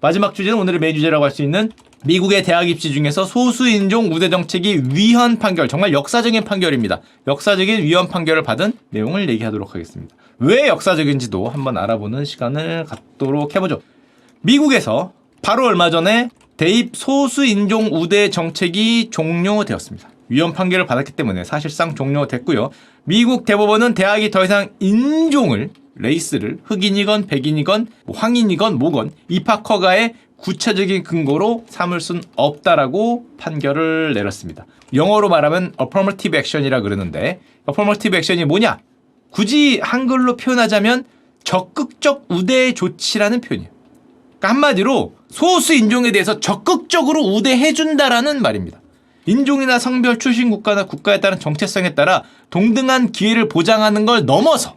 마지막 주제는 오늘의 메인 주제라고 할 수 있는 미국의 대학 입시 중에서 소수인종 우대 정책이 위헌 판결, 정말 역사적인 판결입니다. 역사적인 위헌 판결을 받은 내용을 얘기하도록 하겠습니다. 왜 역사적인지도 한번 알아보는 시간을 갖도록 해보죠. 미국에서 바로 얼마 전에 대입 소수인종 우대 정책이 종료되었습니다. 위헌 판결을 받았기 때문에 사실상 종료됐고요. 미국 대법원은 대학이 더 이상 인종을 레이스를 흑인이건 백인이건 뭐 황인이건 뭐건 입학 허가의 구체적인 근거로 삼을 순 없다라고 판결을 내렸습니다. 영어로 말하면 affirmative action이라 그러는데 affirmative action이 뭐냐? 굳이 한글로 표현하자면 적극적 우대 조치라는 표현이에요. 그러니까 한마디로 소수 인종에 대해서 적극적으로 우대해준다라는 말입니다. 인종이나 성별, 출신 국가나 국가에 따른 정체성에 따라 동등한 기회를 보장하는 걸 넘어서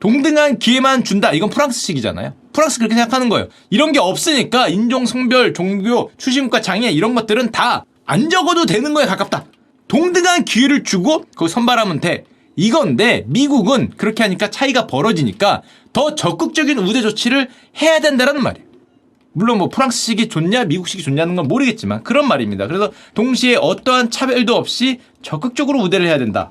동등한 기회만 준다. 이건 프랑스식이잖아요. 프랑스 그렇게 생각하는 거예요. 이런 게 없으니까 인종, 성별, 종교, 출신국가 장애 이런 것들은 다 안 적어도 되는 거에 가깝다. 동등한 기회를 주고 그거 선발하면 돼. 이건데 미국은 그렇게 하니까 차이가 벌어지니까 더 적극적인 우대 조치를 해야 된다라는 말이에요. 물론 뭐 프랑스식이 좋냐 미국식이 좋냐는 건 모르겠지만 그런 말입니다. 그래서 동시에 어떠한 차별도 없이 적극적으로 우대를 해야 된다.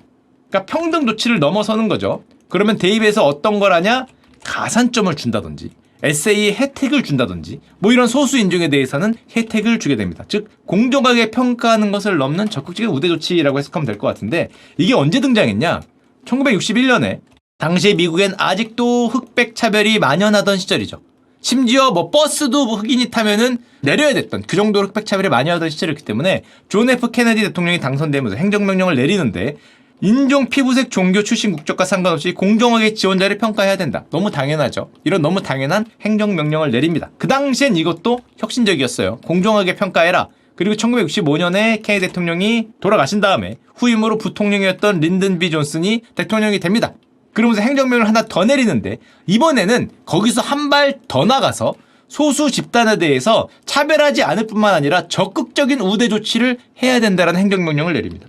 그러니까 평등 조치를 넘어서는 거죠. 그러면 대입에서 어떤 걸 하냐? 가산점을 준다든지 에세이에 혜택을 준다든지 뭐 이런 소수 인종에 대해서는 혜택을 주게 됩니다. 즉 공정하게 평가하는 것을 넘는 적극적인 우대 조치라고 해석하면 될 것 같은데 이게 언제 등장했냐? 1961년에 당시에 미국엔 아직도 흑백 차별이 만연하던 시절이죠. 심지어 뭐 버스도 뭐 흑인이 타면은 내려야 됐던 그 정도로 흑백 차별이 만연하던 시절이었기 때문에 존 F 케네디 대통령이 당선되면서 행정명령을 내리는데 인종, 피부색, 종교, 출신 국적과 상관없이 공정하게 지원자를 평가해야 된다. 너무 당연하죠. 이런 너무 당연한 행정명령을 내립니다. 그 당시엔 이것도 혁신적이었어요. 공정하게 평가해라. 그리고 1965년에 케네디 대통령이 돌아가신 다음에 후임으로 부통령이었던 린든 비 존슨이 대통령이 됩니다. 그러면서 행정명령을 하나 더 내리는데 이번에는 거기서 한 발 더 나가서 소수 집단에 대해서 차별하지 않을 뿐만 아니라 적극적인 우대 조치를 해야 된다는 행정명령을 내립니다.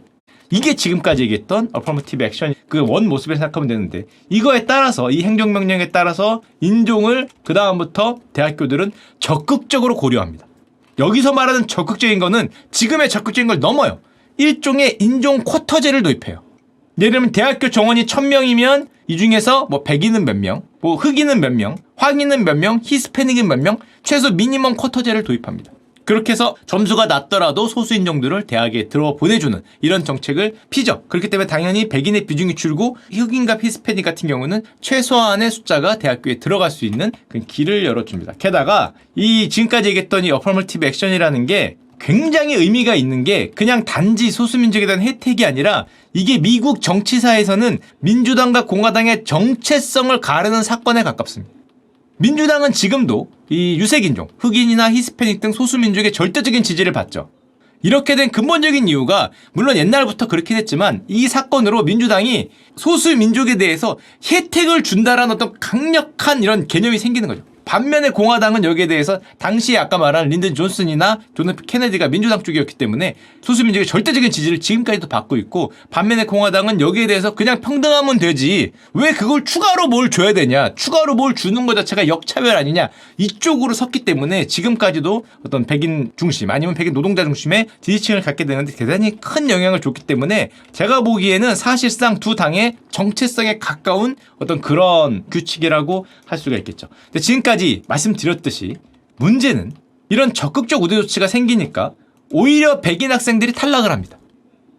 이게 지금까지 얘기했던 어퍼머티브 액션 그 원 모습을 생각하면 되는데 이거에 따라서 이 행정 명령에 따라서 인종을 그 다음부터 대학교들은 적극적으로 고려합니다. 여기서 말하는 적극적인 거는 지금의 적극적인 걸 넘어요. 일종의 인종 쿼터제를 도입해요. 예를 들면 대학교 정원이 1000명이면 이 중에서 뭐 백인은 몇 명, 뭐 흑인은 몇 명, 황인은 몇 명, 히스패닉은 몇 명, 최소 미니멈 쿼터제를 도입합니다. 그렇게 해서 점수가 낮더라도 소수인종들을 대학에 들어 보내주는 이런 정책을 피죠. 그렇기 때문에 당연히 백인의 비중이 줄고 흑인과 히스패닉 같은 경우는 최소한의 숫자가 대학교에 들어갈 수 있는 그 길을 열어줍니다. 게다가 이 지금까지 얘기했던 이 어퍼머티브 액션이라는 게 굉장히 의미가 있는 게 그냥 단지 소수민족에 대한 혜택이 아니라 이게 미국 정치사에서는 민주당과 공화당의 정체성을 가르는 사건에 가깝습니다. 민주당은 지금도 이 유색인종, 흑인이나 히스패닉 등 소수민족의 절대적인 지지를 받죠. 이렇게 된 근본적인 이유가 물론 옛날부터 그렇긴 했지만 이 사건으로 민주당이 소수민족에 대해서 혜택을 준다라는 어떤 강력한 이런 개념이 생기는 거죠. 반면에 공화당은 여기에 대해서 당시에 아까 말한 린든 존슨이나 존 케네디가 민주당 쪽이었기 때문에 소수민족의 절대적인 지지를 지금까지도 받고 있고 반면에 공화당은 여기에 대해서 그냥 평등하면 되지. 왜 그걸 추가로 뭘 줘야 되냐? 추가로 뭘 주는 것 자체가 역차별 아니냐? 이쪽으로 섰기 때문에 지금까지도 어떤 백인 중심 아니면 백인 노동자 중심의 지지층을 갖게 되는데 대단히 큰 영향을 줬기 때문에 제가 보기에는 사실상 두 당의 정체성에 가까운 어떤 그런 규칙이라고 할 수가 있겠죠. 근데 지금까지 말씀드렸듯이 문제는 이런 적극적 우대 조치가 생기니까 오히려 백인 학생들이 탈락을 합니다.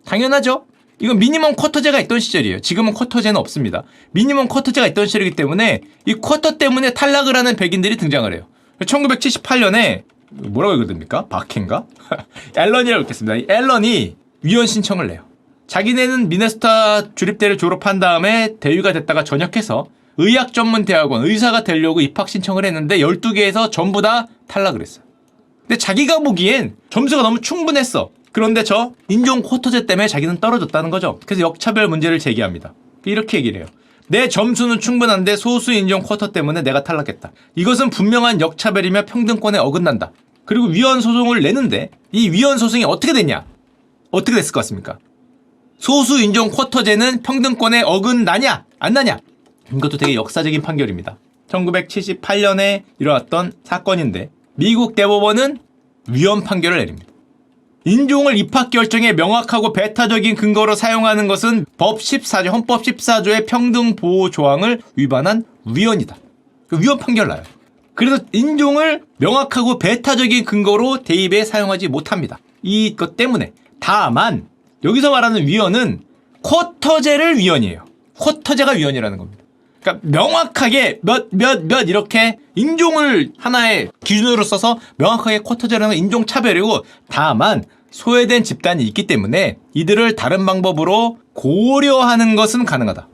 당연하죠. 이건 미니멈 쿼터제가 있던 시절이에요. 지금은 쿼터제는 없습니다. 미니멈 쿼터제가 있던 시절이기 때문에 이 쿼터 때문에 탈락을 하는 백인들이 등장을 해요. 1978년에 뭐라고 읽어듭니까? 바켄가? 앨런이라고 읽겠습니다. 이 앨런이 위헌 신청을 내요. 자기네는 미네소타 주립대를 졸업한 다음에 대위가 됐다가 전역해서 의학 전문 대학원 의사가 되려고 입학 신청을 했는데 12개에서 전부 다 탈락을 했어요. 근데 자기가 보기엔 점수가 너무 충분했어. 그런데 저 인종 쿼터제 때문에 자기는 떨어졌다는 거죠. 그래서 역차별 문제를 제기합니다. 이렇게 얘기를 해요. 내 점수는 충분한데 소수 인종 쿼터 때문에 내가 탈락했다. 이것은 분명한 역차별이며 평등권에 어긋난다. 그리고 위헌 소송을 내는데 이 위헌 소송이 어떻게 됐냐? 어떻게 됐을 것 같습니까? 소수 인종 쿼터제는 평등권에 어긋나냐? 안 나냐? 이것도 되게 역사적인 판결입니다. 1978년에 일어났던 사건인데 미국 대법원은 위헌 판결을 내립니다. 인종을 입학 결정에 명확하고 배타적인 근거로 사용하는 것은 법 14조, 헌법 14조의 평등 보호 조항을 위반한 위헌이다. 그 위헌 판결 나요. 그래서 인종을 명확하고 배타적인 근거로 대입에 사용하지 못합니다. 이것 때문에. 다만 여기서 말하는 위헌은 쿼터제를 위헌이에요. 쿼터제가 위헌이라는 겁니다. 그러니까 명확하게 몇 몇 몇 이렇게 인종을 하나의 기준으로 써서 명확하게 쿼터제라는 건 인종 차별이고 다만 소외된 집단이 있기 때문에 이들을 다른 방법으로 고려하는 것은 가능하다.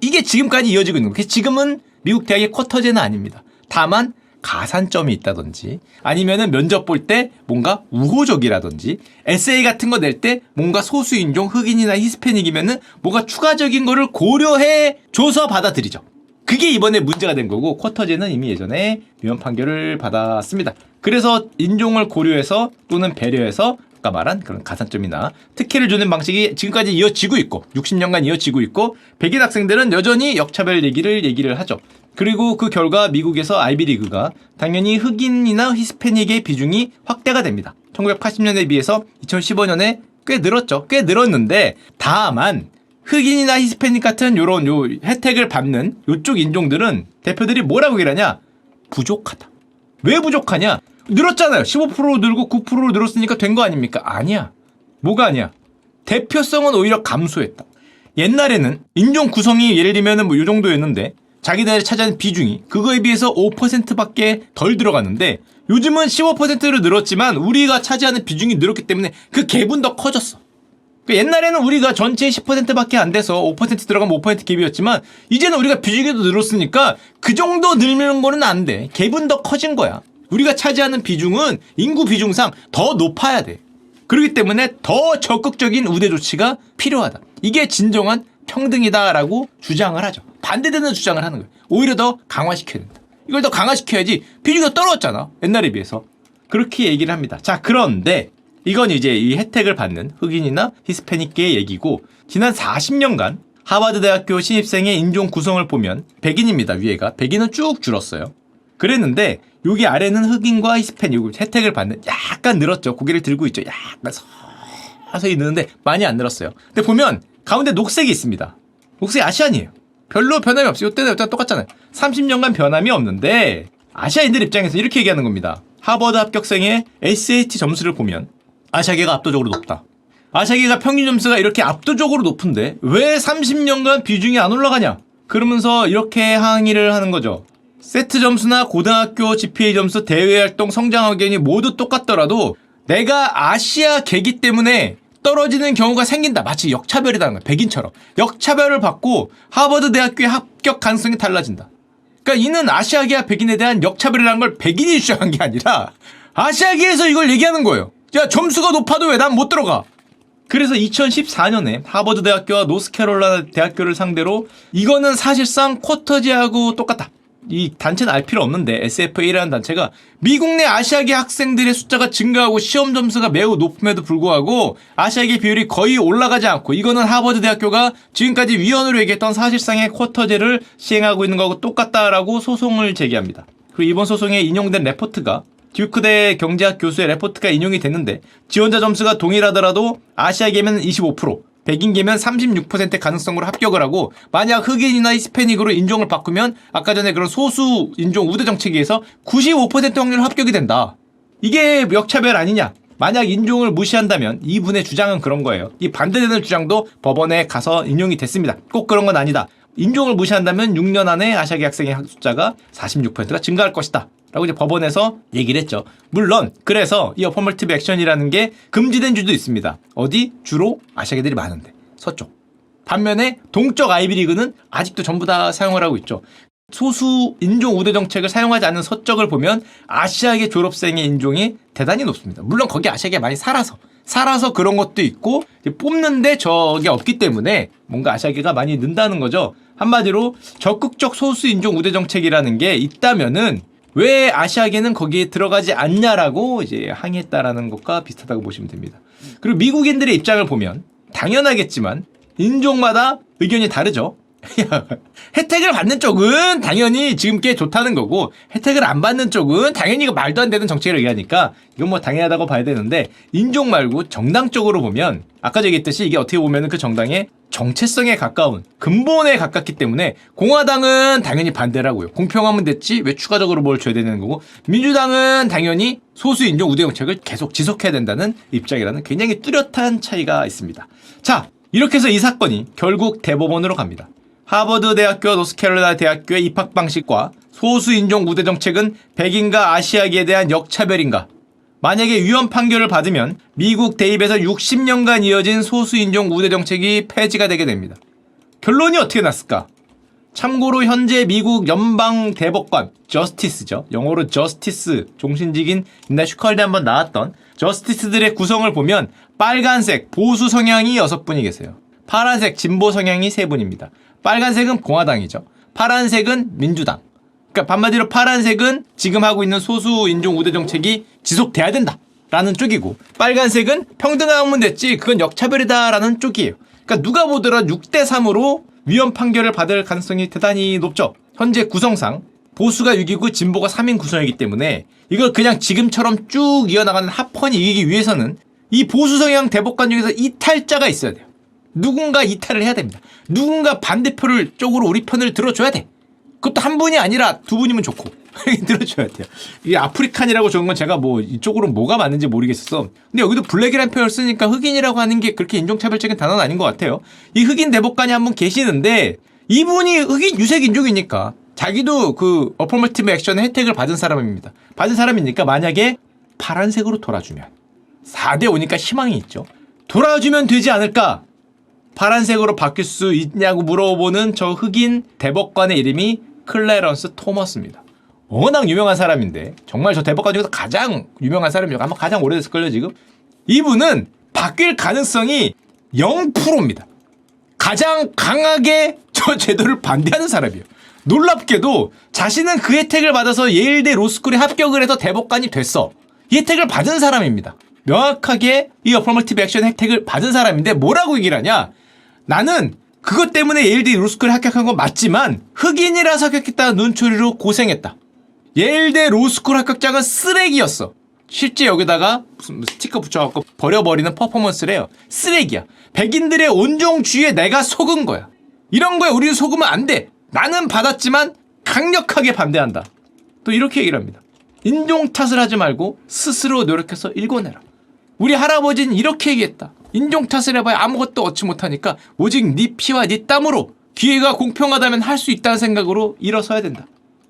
이게 지금까지 이어지고 있는 거예요. 지금은 미국 대학의 쿼터제는 아닙니다. 다만 가산점이 있다든지 아니면은 면접 볼 때 뭔가 우호적이라든지 에세이 같은 거 낼 때 뭔가 소수인종 흑인이나 히스패닉이면은 뭔가 추가적인 거를 고려해 줘서 받아들이죠. 그게 이번에 문제가 된 거고 쿼터제는 이미 예전에 위헌 판결을 받았습니다. 그래서 인종을 고려해서 또는 배려해서 아까 말한 그런 가산점이나 특혜를 주는 방식이 지금까지 이어지고 있고 60년간 이어지고 있고 백인 학생들은 여전히 역차별 얘기를 얘기를 하죠. 그리고 그 결과 미국에서 아이비리그가 당연히 흑인이나 히스패닉의 비중이 확대가 됩니다. 1980년에 비해서 2015년에 꽤 늘었죠. 꽤 늘었는데 다만 흑인이나 히스패닉 같은 요런 요 혜택을 받는 요쪽 인종들은 대표들이 뭐라고 얘기하냐? 부족하다. 왜 부족하냐? 늘었잖아요. 15% 늘고 9% 늘었으니까 된 거 아닙니까? 아니야. 뭐가 아니야? 대표성은 오히려 감소했다. 옛날에는 인종 구성이 예를 들면 뭐요 정도였는데 자기들이 차지하는 비중이 그거에 비해서 5%밖에 덜 들어갔는데 요즘은 15%로 늘었지만 우리가 차지하는 비중이 늘었기 때문에 그 갭은 더 커졌어. 그 옛날에는 우리가 전체의 10%밖에 안 돼서 5% 들어가면 5% 갭이었지만 이제는 우리가 비중이 더 늘었으니까 그 정도 늘리는 거는 안 돼. 갭은 더 커진 거야. 우리가 차지하는 비중은 인구 비중상 더 높아야 돼. 그렇기 때문에 더 적극적인 우대 조치가 필요하다. 이게 진정한 평등이다라고 주장을 하죠. 반대되는 주장을 하는 거예요. 오히려 더 강화시켜야 된다. 이걸 더 강화시켜야지 비중이 더 떨어졌잖아. 옛날에 비해서. 그렇게 얘기를 합니다. 자, 그런데 이건 이제 이 혜택을 받는 흑인이나 히스패닉계의 얘기고 지난 40년간 하버드 대학교 신입생의 인종 구성을 보면 백인입니다. 위에가 백인은 쭉 줄었어요. 그랬는데 여기 아래는 흑인과 히스패닉 혜택을 받는 약간 늘었죠. 고개를 들고 있죠. 약간 서서히 느는데 많이 안 늘었어요. 근데 보면 가운데 녹색이 있습니다. 녹색이 아시안이에요. 별로 변함이 없어요. 이때는 이때가 똑같잖아요. 30년간 변함이 없는데 아시아인들 입장에서 이렇게 얘기하는 겁니다. 하버드 합격생의 SAT 점수를 보면 아시아계가 압도적으로 높다. 아시아계가 평균 점수가 이렇게 압도적으로 높은데 왜 30년간 비중이 안 올라가냐? 그러면서 이렇게 항의를 하는 거죠. 세트 점수나 고등학교 GPA 점수, 대외활동, 성장 의견이 모두 똑같더라도 내가 아시아 계기 때문에 떨어지는 경우가 생긴다. 마치 역차별이라는 거야. 백인처럼. 역차별을 받고 하버드 대학교에 합격 가능성이 달라진다. 그러니까 이는 아시아계와 백인에 대한 역차별이라는 걸 백인이 주장한 게 아니라 아시아계에서 이걸 얘기하는 거예요. 야 점수가 높아도 왜 난 못 들어가? 그래서 2014년에 하버드 대학교와 노스캐롤라이나 대학교를 상대로 이거는 사실상 쿼터제하고 똑같다. 이 단체는 알 필요 없는데 SFA라는 단체가 미국 내 아시아계 학생들의 숫자가 증가하고 시험 점수가 매우 높음에도 불구하고 아시아계 비율이 거의 올라가지 않고 이거는 하버드 대학교가 지금까지 위헌으로 얘기했던 사실상의 쿼터제를 시행하고 있는 거하고 똑같다라고 소송을 제기합니다. 그리고 이번 소송에 인용된 레포트가 듀크대 경제학 교수의 레포트가 인용이 됐는데 지원자 점수가 동일하더라도 아시아계면 25%, 백인계면 36% 가능성으로 합격을 하고 만약 흑인이나 히스패닉으로 인종을 바꾸면 아까 전에 그런 소수 인종 우대 정책에 의해서 95% 확률로 합격이 된다. 이게 역차별 아니냐? 만약 인종을 무시한다면 이분의 주장은 그런 거예요. 이 반대되는 주장도 법원에 가서 인용이 됐습니다. 꼭 그런 건 아니다. 인종을 무시한다면 6년 안에 아시아계 학생의 숫자가 46%가 증가할 것이다. 라고 이제 법원에서 얘기를 했죠. 물론 그래서 이 어퍼멀티브 액션이라는 게 금지된 주도 있습니다. 어디? 주로 아시아계들이 많은데 서쪽. 반면에 동쪽 아이비리그는 아직도 전부 다 사용을 하고 있죠. 소수 인종 우대 정책을 사용하지 않는 서쪽을 보면 아시아계 졸업생의 인종이 대단히 높습니다. 물론 거기 아시아계 많이 살아서 살아서 그런 것도 있고 뽑는데 저게 없기 때문에 뭔가 아시아계가 많이 는다는 거죠. 한마디로 적극적 소수 인종 우대 정책이라는 게 있다면은 왜 아시아계는 거기에 들어가지 않냐라고 이제 항의했다라는 것과 비슷하다고 보시면 됩니다. 그리고 미국인들의 입장을 보면 당연하겠지만 인종마다 의견이 다르죠. 야, 혜택을 받는 쪽은 당연히 지금 꽤 좋다는 거고 혜택을 안 받는 쪽은 당연히 이거 말도 안 되는 정책을 얘기하니까 이건 뭐 당연하다고 봐야 되는데 인종 말고 정당 쪽으로 보면 아까 얘기했듯이 이게 어떻게 보면 그 정당의 정체성에 가까운 근본에 가깝기 때문에 공화당은 당연히 반대라고요. 공평하면 됐지 왜 추가적으로 뭘 줘야 되는 거고 민주당은 당연히 소수 인종 우대 정책을 계속 지속해야 된다는 입장이라는 굉장히 뚜렷한 차이가 있습니다. 자 이렇게 해서 이 사건이 결국 대법원으로 갑니다. 하버드 대학교 노스캐롤라이나 대학교의 입학 방식과 소수 인종 우대 정책은 백인과 아시아계에 대한 역차별인가? 만약에 위헌 판결을 받으면 미국 대입에서 60년간 이어진 소수 인종 우대 정책이 폐지가 되게 됩니다. 결론이 어떻게 났을까? 참고로 현재 미국 연방 대법관 저스티스죠. 영어로 저스티스 종신직인 옛날 슈컬대 한번 나왔던 저스티스들의 구성을 보면 빨간색 보수 성향이 여섯 분이 계세요. 파란색 진보 성향이 세 분입니다. 빨간색은 공화당이죠. 파란색은 민주당. 그러니까 반마디로 파란색은 지금 하고 있는 소수 인종 우대 정책이 지속돼야 된다. 라는 쪽이고 빨간색은 평등하면 됐지 그건 역차별이다라는 쪽이에요. 그러니까 누가 보더라도 6대 3으로 위헌 판결을 받을 가능성이 대단히 높죠. 현재 구성상 보수가 6이고 진보가 3인 구성이기 때문에 이걸 그냥 지금처럼 쭉 이어나가는 합헌이 이기기 위해서는 이 보수 성향 대법관 중에서 이탈자가 있어야 돼요. 누군가 이탈을 해야 됩니다. 누군가 반대표를 쪽으로 우리 편을 들어줘야 돼. 그것도 한 분이 아니라 두 분이면 좋고 들어줘야 돼요. 이게 아프리칸이라고 적은 건 제가 뭐 이쪽으로 뭐가 맞는지 모르겠었어. 근데 여기도 블랙이라는 표현을 쓰니까 흑인이라고 하는 게 그렇게 인종차별적인 단어는 아닌 것 같아요. 이 흑인 대법관이 한 분 계시는데 이분이 흑인 유색 인종이니까 자기도 그 어퍼머티브 액션의 혜택을 받은 사람입니다. 받은 사람이니까 만약에 파란색으로 돌아주면 4대 5니까 희망이 있죠. 돌아주면 되지 않을까? 파란색으로 바뀔 수 있냐고 물어보는 저 흑인 대법관의 이름이 클레런스 토머스입니다. 워낙 유명한 사람인데 정말 저 대법관 중에서 가장 유명한 사람이죠. 아마 가장 오래됐을걸요 지금. 이분은 바뀔 가능성이 0%입니다. 가장 강하게 저 제도를 반대하는 사람이에요. 놀랍게도 자신은 그 혜택을 받아서 예일대 로스쿨에 합격을 해서 대법관이 됐어. 이 혜택을 받은 사람입니다. 명확하게 이 어퍼머티브 액션 혜택을 받은 사람인데 뭐라고 얘기를 하냐? 나는 그것 때문에 예일대 로스쿨에 합격한 건 맞지만 흑인이라서 합격했다는 눈초리로 고생했다. 예일대 로스쿨 합격장은 쓰레기였어. 실제 여기다가 무슨 스티커 붙여갖고 버려버리는 퍼포먼스를 해요. 쓰레기야. 백인들의 온종 주의에 내가 속은 거야. 이런 거에 우리는 속으면 안 돼. 나는 받았지만 강력하게 반대한다. 또 이렇게 얘기를 합니다. 인종 탓을 하지 말고 스스로 노력해서 읽어내라. 우리 할아버지는 이렇게 얘기했다. 인종 탓을 해봐야 아무것도 얻지 못하니까 오직 네 피와 네 땀으로 기회가 공평하다면 할 수 있다는 생각으로 일어서야 된다.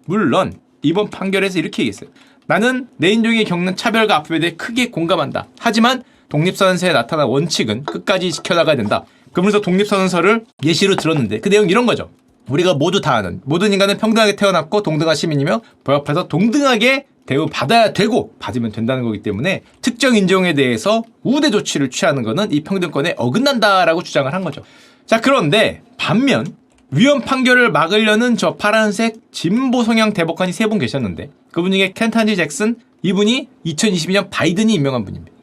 물론 이번 판결에서 이렇게 얘기했어요. 나는 내 인종이 겪는 차별과 아픔에 대해 크게 공감한다. 하지만 독립선언서에 나타난 원칙은 끝까지 지켜나가야 된다. 그러면서 독립선언서를 예시로 들었는데 그 내용 이런 거죠. 우리가 모두 다 아는 모든 인간은 평등하게 태어났고 동등한 시민이며 법 앞에서 동등하게 대우받아야 되고 받으면 된다는 거기 때문에 특정 인종에 대해서 우대 조치를 취하는 것은 이 평등권에 어긋난다라고 주장을 한 거죠. 자 그런데 반면 위헌 판결을 막으려는 저 파란색 진보 성향 대법관이 세 분 계셨는데 그분 중에 켄탄지 잭슨 이분이 2022년 바이든이 임명한 분입니다.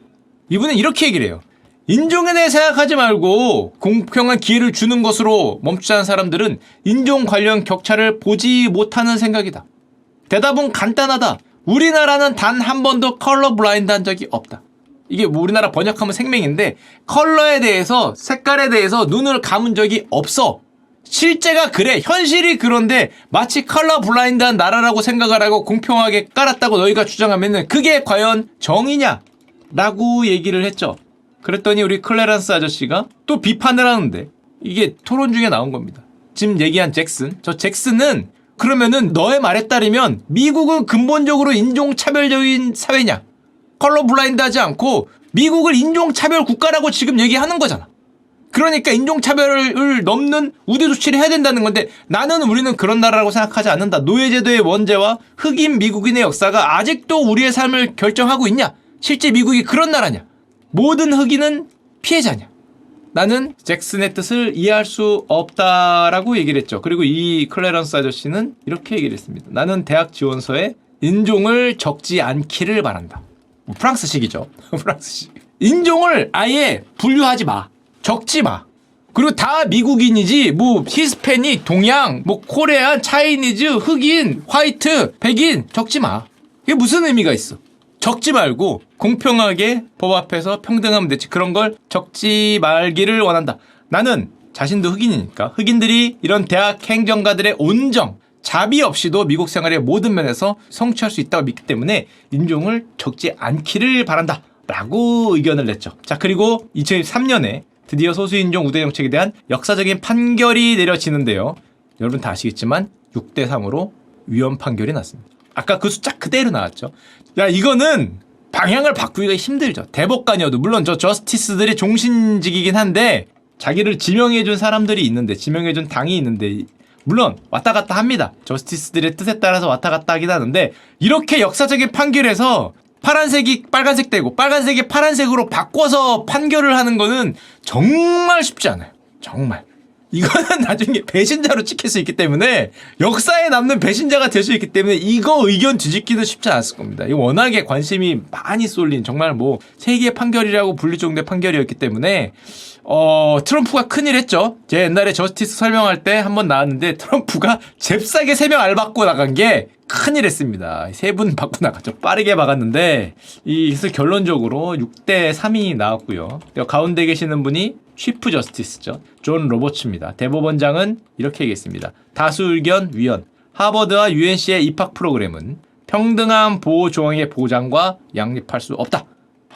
이분은 이렇게 얘기를 해요. 인종에 대해 생각하지 말고 공평한 기회를 주는 것으로 멈추자는 사람들은 인종 관련 격차를 보지 못하는 생각이다. 대답은 간단하다. 우리나라는 단 한 번도 컬러 블라인드 한 적이 없다. 이게 뭐 우리나라 번역하면 생명인데 컬러에 대해서 색깔에 대해서 눈을 감은 적이 없어. 실제가 그래. 현실이 그런데 마치 컬러 블라인드한 나라라고 생각을 하고 공평하게 깔았다고 너희가 주장하면은 그게 과연 정의냐? 라고 얘기를 했죠. 그랬더니 우리 클레란스 아저씨가 또 비판을 하는데 이게 토론 중에 나온 겁니다. 지금 얘기한 잭슨. 저 잭슨은 그러면은 너의 말에 따르면 미국은 근본적으로 인종차별적인 사회냐? 컬러 블라인드 하지 않고 미국을 인종차별 국가라고 지금 얘기하는 거잖아. 그러니까 인종차별을 넘는 우대 조치를 해야 된다는 건데 나는 우리는 그런 나라라고 생각하지 않는다. 노예제도의 원죄와 흑인 미국인의 역사가 아직도 우리의 삶을 결정하고 있냐? 실제 미국이 그런 나라냐? 모든 흑인은 피해자냐? 나는 잭슨의 뜻을 이해할 수 없다라고 얘기를 했죠. 그리고 이 클레런스 아저씨는 이렇게 얘기를 했습니다. 나는 대학 지원서에 인종을 적지 않기를 바란다. 뭐 프랑스식이죠. 프랑스식. 인종을 아예 분류하지 마. 적지 마. 그리고 다 미국인이지 뭐 히스패닉, 동양, 뭐 코레안, 차이니즈, 흑인, 화이트, 백인 적지 마. 이게 무슨 의미가 있어? 적지 말고 공평하게 법 앞에서 평등하면 되지. 그런 걸 적지 말기를 원한다. 나는 자신도 흑인이니까 흑인들이 이런 대학 행정가들의 온정, 자비 없이도 미국 생활의 모든 면에서 성취할 수 있다고 믿기 때문에 인종을 적지 않기를 바란다. 라고 의견을 냈죠. 자, 그리고 2023년에 드디어 소수인종 우대 정책에 대한 역사적인 판결이 내려지는데요. 여러분 다 아시겠지만 6대 3으로 위헌 판결이 났습니다. 아까 그 숫자 그대로 나왔죠. 야, 이거는 방향을 바꾸기가 힘들죠. 대법관이어도 물론 저 저스티스들이 종신직이긴 한데 자기를 지명해준 사람들이 있는데 지명해준 당이 있는데 물론 왔다 갔다 합니다. 저스티스들의 뜻에 따라서 왔다 갔다 하긴 하는데 이렇게 역사적인 판결에서 파란색이 빨간색 되고 빨간색이 파란색으로 바꿔서 판결을 하는 거는 정말 쉽지 않아요. 정말. 이거는 나중에 배신자로 찍힐 수 있기 때문에 역사에 남는 배신자가 될 수 있기 때문에 이거 의견 뒤집기는 쉽지 않았을 겁니다. 이거 워낙에 관심이 많이 쏠린 정말 뭐 세계 판결이라고 불릴 정도의 판결이었기 때문에 어 트럼프가 큰일 했죠. 제 옛날에 저스티스 설명할 때 한 번 나왔는데 트럼프가 잽싸게 세명 알받고 나간 게 큰일 했습니다. 세 분 받고 나갔죠. 빠르게 막았는데 이 그래서 결론적으로 6대 3이 나왔고요. 가운데 계시는 분이 쉬프 저스티스죠. 존 로버츠입니다. 대법원장은 이렇게 얘기했습니다. 다수 의견 위헌. 하버드와 UNC의 입학 프로그램은 평등한 보호 조항의 보장과 양립할 수 없다.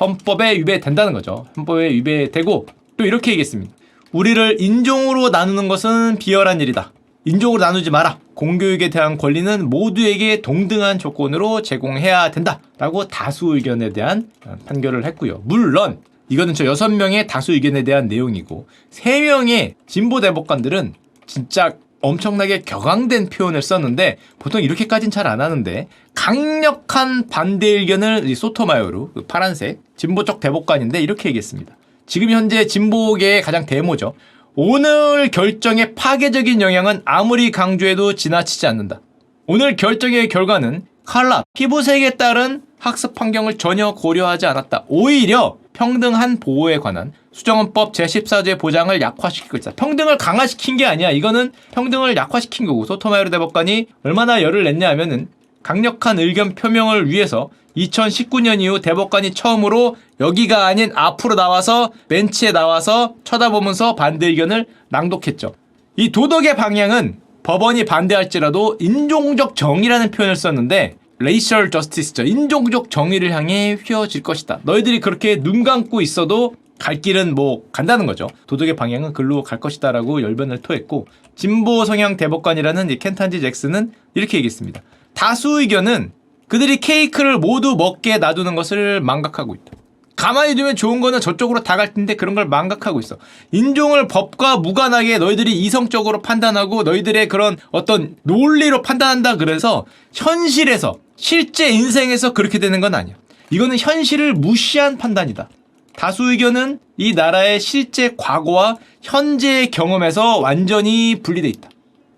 헌법에 위배된다는 거죠. 헌법에 위배되고 또 이렇게 얘기했습니다. 우리를 인종으로 나누는 것은 비열한 일이다. 인종으로 나누지 마라. 공교육에 대한 권리는 모두에게 동등한 조건으로 제공해야 된다. 라고 다수 의견에 대한 판결을 했고요. 물론 이거는 저 여섯 명의 다수 의견에 대한 내용이고 세 명의 진보 대법관들은 진짜 엄청나게 격앙된 표현을 썼는데 보통 이렇게까지는 잘안 하는데 강력한 반대 의견을 이 소토마요루 그 파란색 진보 쪽 대법관인데 이렇게 얘기했습니다. 지금 현재 진보계의 가장 대모죠. 오늘 결정의 파괴적인 영향은 아무리 강조해도 지나치지 않는다. 오늘 결정의 결과는 칼라, 피부색에 따른 학습 환경을 전혀 고려하지 않았다. 오히려 평등한 보호에 관한 수정헌법 제14조의 보장을 약화시키고 있다. 평등을 강화시킨 게 아니야. 이거는 평등을 약화시킨 거고 소토마요르 대법관이 얼마나 열을 냈냐 하면은 강력한 의견 표명을 위해서 2019년 이후 대법관이 처음으로 여기가 아닌 앞으로 나와서 벤치에 나와서 쳐다보면서 반대 의견을 낭독했죠. 이 도덕의 방향은 법원이 반대할지라도 인종적 정의라는 표현을 썼는데 레이셜 저스티스죠. 인종적 정의를 향해 휘어질 것이다. 너희들이 그렇게 눈 감고 있어도 갈 길은 뭐 간다는 거죠. 도덕의 방향은 글로 갈 것이다라고 열변을 토했고 진보 성향 대법관이라는 이 켄탄지 잭슨은 이렇게 얘기했습니다. 다수 의견은 그들이 케이크를 모두 먹게 놔두는 것을 망각하고 있다. 가만히 두면 좋은 거는 저쪽으로 다 갈 텐데 그런 걸 망각하고 있어. 인종을 법과 무관하게 너희들이 이성적으로 판단하고 너희들의 그런 어떤 논리로 판단한다 그래서 현실에서 실제 인생에서 그렇게 되는 건 아니야. 이거는 현실을 무시한 판단이다. 다수 의견은 이 나라의 실제 과거와 현재의 경험에서 완전히 분리돼 있다.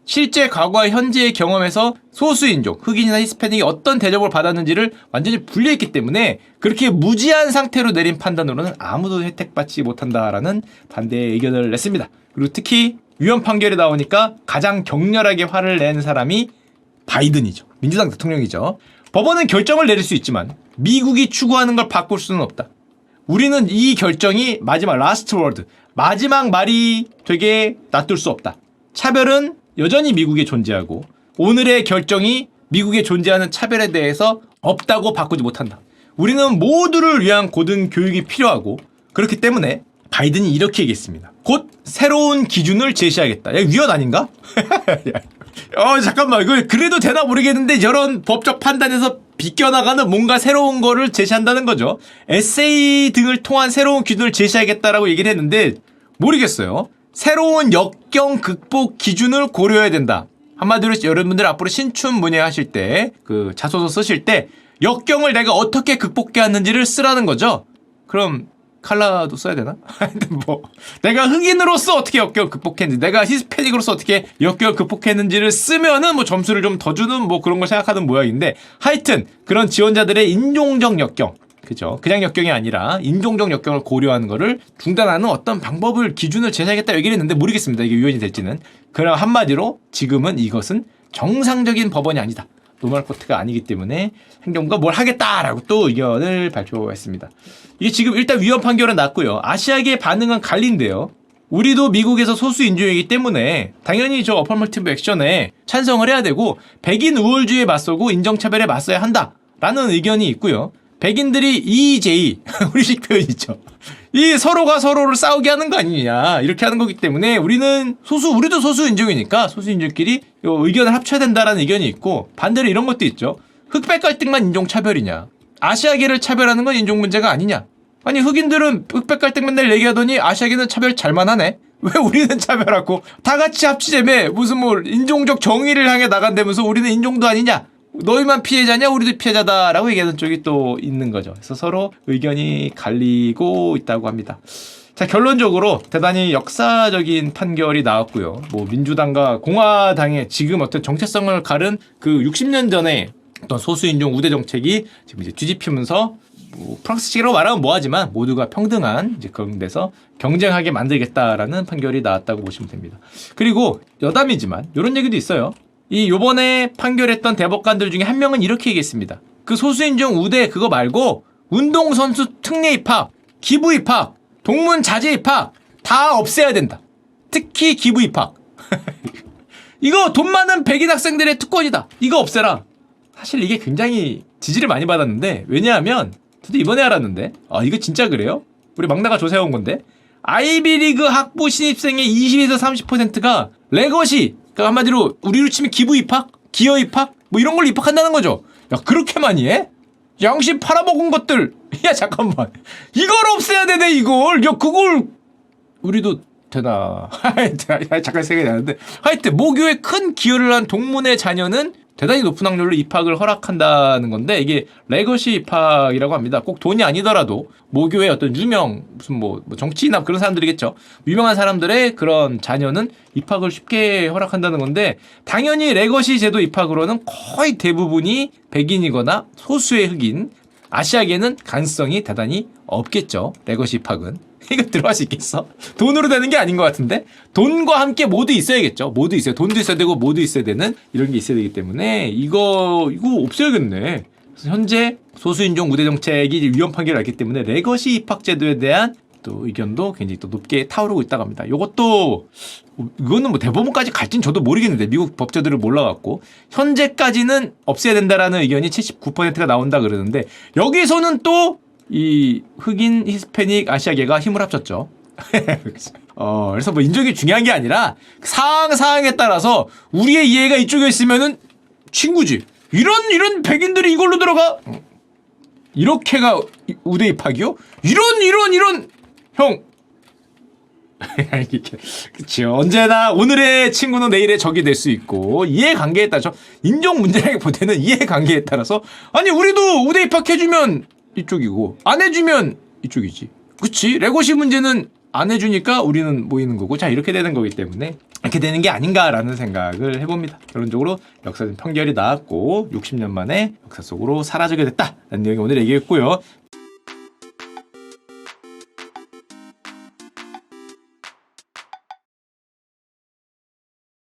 실제 과거와 현재의 경험에서 소수인종, 흑인이나 히스패닉이 어떤 대접을 받았는지를 완전히 분리했기 때문에 그렇게 무지한 상태로 내린 판단으로는 아무도 혜택받지 못한다라는 반대의 의견을 냈습니다. 그리고 특히 위헌 판결이 나오니까 가장 격렬하게 화를 낸 사람이 바이든이죠. 민주당 대통령이죠. 법원은 결정을 내릴 수 있지만 미국이 추구하는 걸 바꿀 수는 없다. 우리는 이 결정이 마지막 라스트 월드, 마지막 말이 되게 놔둘 수 없다. 차별은 여전히 미국에 존재하고 오늘의 결정이 미국에 존재하는 차별에 대해서 없다고 바꾸지 못한다. 우리는 모두를 위한 고등 교육이 필요하고 그렇기 때문에 바이든이 이렇게 얘기했습니다. 곧 새로운 기준을 제시하겠다. 야, 위헌 아닌가? 어, 잠깐만. 이거 그래도 되나 모르겠는데 저런 법적 판단에서 비껴나가는 뭔가 새로운 거를 제시한다는 거죠. 에세이 등을 통한 새로운 기준을 제시하겠다라고 얘기를 했는데 모르겠어요. 새로운 역경 극복 기준을 고려해야 된다. 한마디로 여러분들 앞으로 신춘 문예 하실 때, 그 자소서 쓰실 때 역경을 내가 어떻게 극복해 왔는지를 쓰라는 거죠. 그럼 칼라도 써야 되나? 하여튼 뭐 내가 흑인으로서 어떻게 역경을 극복했는지 내가 히스패닉으로서 어떻게 역경을 극복했는지를 쓰면은 뭐 점수를 좀 더 주는 뭐 그런 걸 생각하는 모양인데 하여튼 그런 지원자들의 인종적 역경 그 그죠? 그냥 역경이 아니라 인종적 역경을 고려하는 거를 중단하는 어떤 방법을 기준을 제시하겠다 얘기를 했는데 모르겠습니다. 이게 위헌이 될지는. 그럼 한마디로 지금은 이것은 정상적인 법원이 아니다. 노멀 코트가 아니기 때문에 행정부가 뭘 하겠다라고 또 의견을 발표했습니다. 이게 지금 일단 위헌 판결은 났고요. 아시아계의 반응은 갈린데요. 우리도 미국에서 소수 인종이기 때문에 당연히 저 어퍼머티브 액션에 찬성을 해야 되고 백인 우월주의에 맞서고 인종차별에 맞서야 한다라는 의견이 있고요. 백인들이 EJ 우리식 표현 있죠. 이 서로가 서로를 싸우게 하는 거 아니냐 이렇게 하는 거기 때문에 우리는 소수 우리도 소수 인종이니까 소수 인종끼리 요 의견을 합쳐야 된다라는 의견이 있고 반대로 이런 것도 있죠. 흑백 갈등만 인종 차별이냐? 아시아계를 차별하는 건 인종 문제가 아니냐? 아니 흑인들은 흑백 갈등 맨날 얘기하더니 아시아계는 차별 잘만 하네. 왜 우리는 차별하고 다 같이 합치자며 무슨 뭐 인종적 정의를 향해 나간다면서 우리는 인종도 아니냐? 너희만 피해자냐? 우리도 피해자다라고 얘기하는 쪽이 또 있는 거죠. 그래서 서로 의견이 갈리고 있다고 합니다. 자 결론적으로 대단히 역사적인 판결이 나왔고요. 뭐 민주당과 공화당의 지금 어떤 정체성을 가른 그 60년 전에 어떤 소수인종 우대 정책이 지금 이제 뒤집히면서 뭐 프랑스식으로 말하면 뭐하지만 모두가 평등한 이제 그런 데서 경쟁하게 만들겠다라는 판결이 나왔다고 보시면 됩니다. 그리고 여담이지만 이런 얘기도 있어요. 이 요번에 판결했던 대법관들 중에 한 명은 이렇게 얘기했습니다. 그 소수인종 우대 그거 말고 운동선수 특례 입학, 기부 입학, 동문 자제 입학 다 없애야 된다. 특히 기부 입학. 이거 돈 많은 백인 학생들의 특권이다. 이거 없애라. 사실 이게 굉장히 지지를 많이 받았는데 왜냐하면 저도 이번에 알았는데 아 이거 진짜 그래요? 우리 막나가 조사해온 건데 아이비리그 학부 신입생의 20에서 30%가 레거시 그러니까 한마디로 우리로 치면 기부 입학, 기여 입학 뭐 이런 걸 입학한다는 거죠. 야 그렇게 많이 해? 양심 팔아먹은 것들. 야 잠깐만. 이걸 없애야 되네 이걸. 야 그걸. 우리도 되나? 하여튼 잠깐 생각이 나는데. 하여튼 모교에 큰 기여를 한 동문의 자녀는 대단히 높은 확률로 입학을 허락한다는 건데 이게 레거시 입학이라고 합니다. 꼭 돈이 아니더라도 모교의 어떤 유명 무슨 뭐, 뭐 정치인이나 그런 사람들이겠죠. 유명한 사람들의 그런 자녀는 입학을 쉽게 허락한다는 건데 당연히 레거시 제도 입학으로는 거의 대부분이 백인이거나 소수의 흑인 아시아계는 가능성이 대단히 없겠죠. 레거시 입학은. 이거 들어갈 수 있겠어? 돈으로 되는 게 아닌 것 같은데? 돈과 함께 모두 있어야겠죠. 모두 있어요. 돈도 있어야 되고 모두 있어야 되는 이런 게 있어야 되기 때문에 이거, 이거 없애야겠네. 현재 소수인종 우대 정책이 위헌 판결을 났기 때문에 레거시 입학 제도에 대한 또 의견도 굉장히 또 높게 타오르고 있다고 합니다. 이것도 이거는 뭐 대법원까지 갈진 저도 모르겠는데 미국 법제도를 몰라갖고 현재까지는 없애야 된다라는 의견이 79%가 나온다 그러는데 여기서는 또 이 흑인 히스패닉 아시아계가 힘을 합쳤죠. 어, 그래서 뭐 인종이 중요한 게 아니라 상황 상황에 따라서 우리의 이해가 이쪽에 있으면은 친구지. 이런 이런 백인들이 이걸로 들어가 이렇게가 우대 입학이요? 이런 이런 이런 형. 그치 언제나 오늘의 친구는 내일의 적이 될 수 있고 이해관계에 따라서 인종 문제라기보다는 이해관계에 따라서 아니 우리도 우대 입학해주면 이쪽이고 안 해주면 이쪽이지. 그치? 레고시 문제는 안 해주니까 우리는 모이는 거고. 자 이렇게 되는 거기 때문에 이렇게 되는 게 아닌가라는 생각을 해봅니다. 결론적으로 역사적 판결이 나왔고 60년 만에 역사 속으로 사라지게 됐다라는 내용이 오늘 얘기했고요